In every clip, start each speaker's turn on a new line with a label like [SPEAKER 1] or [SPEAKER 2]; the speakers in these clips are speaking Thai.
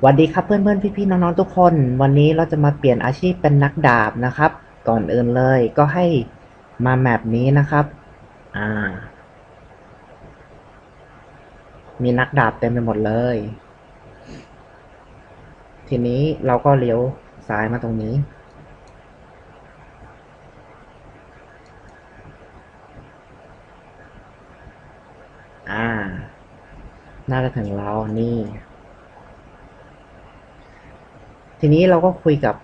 [SPEAKER 1] สวัสดีครับเพื่อนเพื่อนพี่พี่ๆน้องๆทุกคน วันนี้เราจะมาเปลี่ยนอาชีพเป็นนักดาบนะครับ ก่อนอื่นเลยก็ให้มาแมปนี้นะครับ อ่า มีนักดาบเต็มไปหมดเลย ทีนี้เราก็เลี้ยวซ้ายมาตรงนี้ อ่า น่าจะถึงเรานี่ ทีนี้เราก็คุยกับ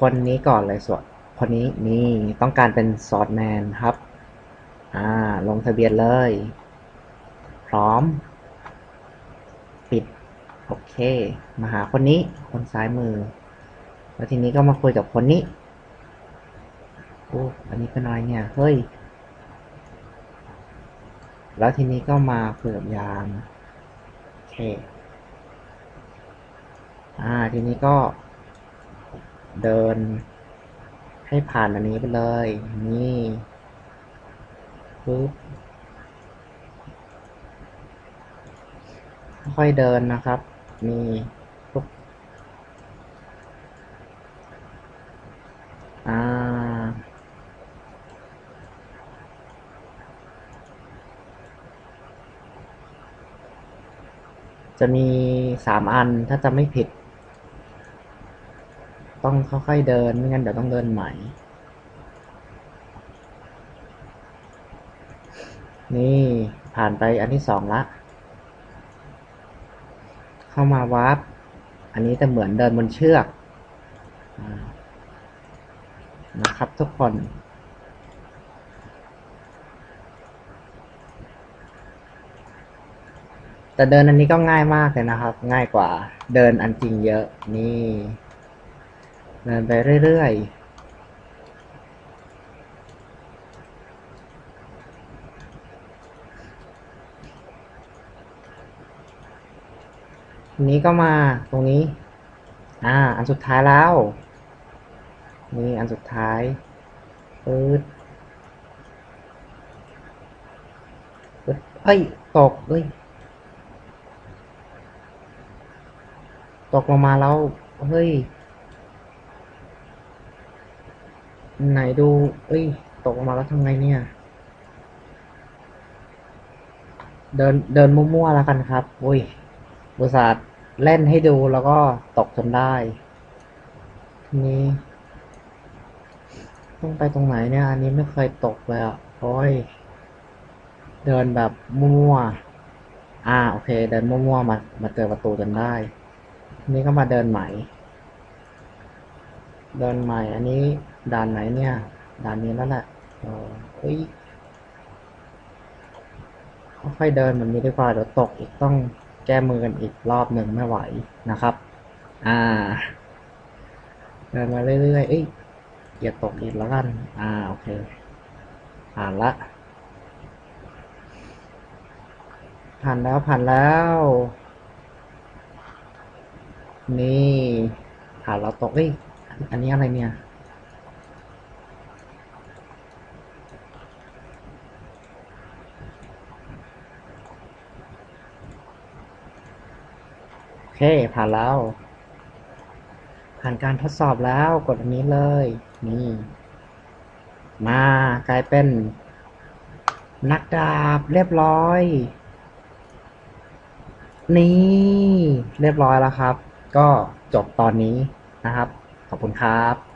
[SPEAKER 1] คนนี้ก่อนเลยส่วนคนนี้นี่ต้องการเป็นซอสแมนครับ อ่า ลงทะเบียนเลย พร้อม ปิด โอเค มาหาคนนี้ คนซ้ายมือ แล้วทีนี้ก็มาคุยกับคนนี้โอ้อันนี้เป็นอะไรเนี่ย เฮ้ย แล้วทีนี้ก็มาคุยกับยามโอเค อ่า ทีนี้ก็เดินให้ผ่านอันนี้ไปเลย นี่ปึ๊บค่อยเดินนะครับ นี่ปุ๊บอ่า จะมีสามอันถ้าจะไม่ผิด ต้องค่อยๆเดิน ไม่งั้นเดี๋ยวต้องเดินใหม่ นี่ผ่านไปอันที่สองละ เข้ามาวาร์ปอันนี้จะเหมือนเดินบนเชือกนะครับทุกคนแต่เดินอันนี้ก็ง่ายมากเลยนะครับ ง่ายกว่าเดินอันจริงเยอะนี่ เดินไปเรื่อยๆทีนี้ก็มาตรงนี้ อ่า อันสุดท้ายแล้ว นี่อันสุดท้ายปื๊ดปึ๊ดเอ้ย ตกเอ้ย ตกลงมาแล้ว เฮ้ย ไหนดู เอ้ย ตกมาแล้วทำไงเนี่ย เดิน เดินมั่วๆแล้วกันครับ อุ้ยบริษัทเล่นให้ดูแล้วก็ตกจนได้ ทีนี้ ต้องไปตรงไหนเนี่ย อันนี้ไม่เคยตกเลยอะ โอ้ย เดินแบบมั่วๆอ่า โอเค เดินมั่วๆมา มาเจอประตูจนได้ทีนี้ก็มาเดินใหม่ เดินใหม่ อันนี้ ด่านไหนเนี่ย ด่านนี้แล้วแหละเออเฮ้ยค่อยๆเดินแบบนี้ดีกว่าเดี๋ยวตกอีกต้องแก้มือกันอีกรอบหนึ่งไม่ไหวนะครับ อ่า เดินมาเรื่อยๆ เอ้ยอย่าตกอีกแล้วกัน อ่า โอเค ผ่านละ ผ่านแล้วผ่านแล้ว นี่ ผ่านแล้วตกเอ้ย อันนี้อะไรเนี่ย โอเค ผ่านแล้ว ผ่านการทดสอบแล้วกดอันนี้เลย นี่ มากลายเป็น นักดาบเรียบร้อย นี่ เรียบร้อยแล้วครับ ก็จบตอนนี้นะครับ ขอบคุณครับ